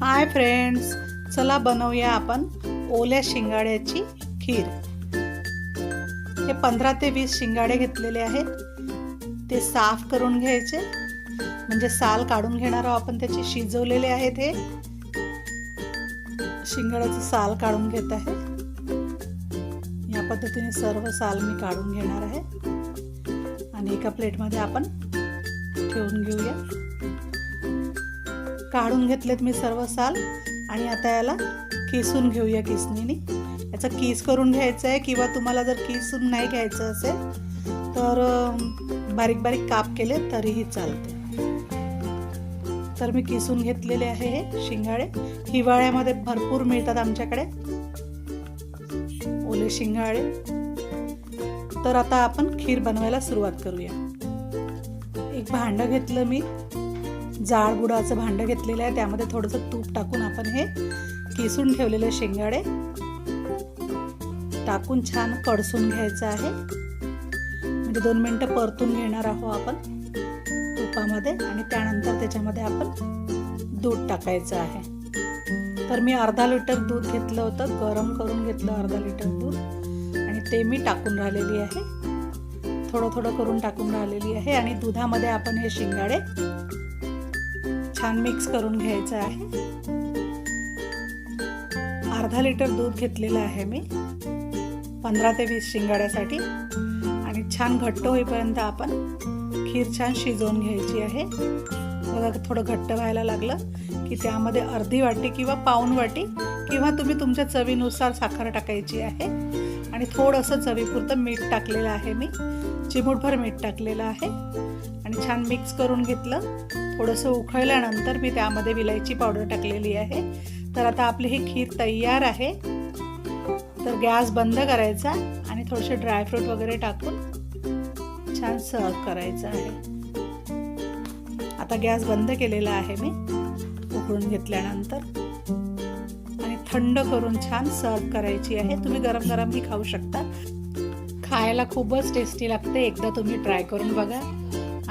Hi friends चला बनवूया आपण ओल्या शिंगाड्याची खीर. हे पंधरा ते वीस शिंगाडे घेतलेले आहेत. ते साफ करून घ्यायचे. म्हणजे साल काढून घेणार आहोत आपण त्याचे शिजवलेले आहेत हे. शिंगाड्याचं साल काढून घेत आहे. या पद्धतीने सर्व साल मी काढून घेणार आहे. आणि एका प्लेटमध्ये आपण ठेवून घेऊया. काढून घेतलेत मी सर्व साल. आणि आता याला किसून घेऊया किसणीने याचा किस करून घ्यायचं आहे किंवा तुम्हाला जर किसून नाही घ्यायचं असेल तर बारीक बारीक काप केले तरीही चालते. तर मी किसून घेतलेले आहे हे शिंगाडे हिवाळ्यामध्ये भरपूर मिळतात आमच्याकडे. ओले शिंगाडे तर आता आपण खीर बनवायला सुरुवात करूया. एक भांडं घेतलं मी. जाडबुडाचं भांडं घेतलेलं आहे. त्यामध्ये थोडंसं तूप टाकून आपण हे किसून ठेवलेले शेंगाडे टाकून छान कडसून घ्यायचं आहे. म्हणजे दोन मिनटं परतून घेणार आहोत आपण तुपामध्ये आणि त्यानंतर त्याच्यामध्ये आपण दूध टाकायचं आहे. तर मी अर्धा लिटर दूध घेतलं होतं गरम करून घेतलं अर्धा लिटर दूध. आणि ते मी टाकून राहिलेली आहे. थोडं थोडं करून टाकून राहिलेली आहे. आणि दुधामध्ये आपण हे शिंगाडे छान मिक्स करून घ्यायचं आहे. अर्धा लिटर दूध घेतलेलं आहे मी. पंधरा ते वीस शिंगाड्यासाठी. आणि छान घट्ट होईपर्यंत आपण खीर छान शिजवून घ्यायची आहे. बघा थोडं घट्ट व्हायला लागलं की त्यामध्ये अर्धी वाटी किंवा पाऊन वाटी किंवा तुम्ही तुमच्या चवीनुसार साखर टाकायची आहे. आणि थोडंसं चवीपुरतं मीठ टाकलेलं आहे मी. चिमूटभर मीठ टाकलेलं आहे. आणि छान मिक्स करून घेतलं. थोडंसं उखळल्यानंतर मी त्यामध्ये विलायची पावडर टाकलेली आहे. तर आता आपली ही खीर तयार आहे. तर गॅस बंद करायचा आणि थोडेसे ड्रायफ्रूट वगैरे टाकून छान सर्व करायचं आहे. आता गॅस बंद केलेला आहे मी उकळून घेतल्यानंतर. आणि थंड करून छान सर्व करायची आहे. तुम्ही गरम गरम ही खाऊ शकता. खायला खूपच टेस्टी लागते. एकदा तुम्ही ट्राय करून बघा.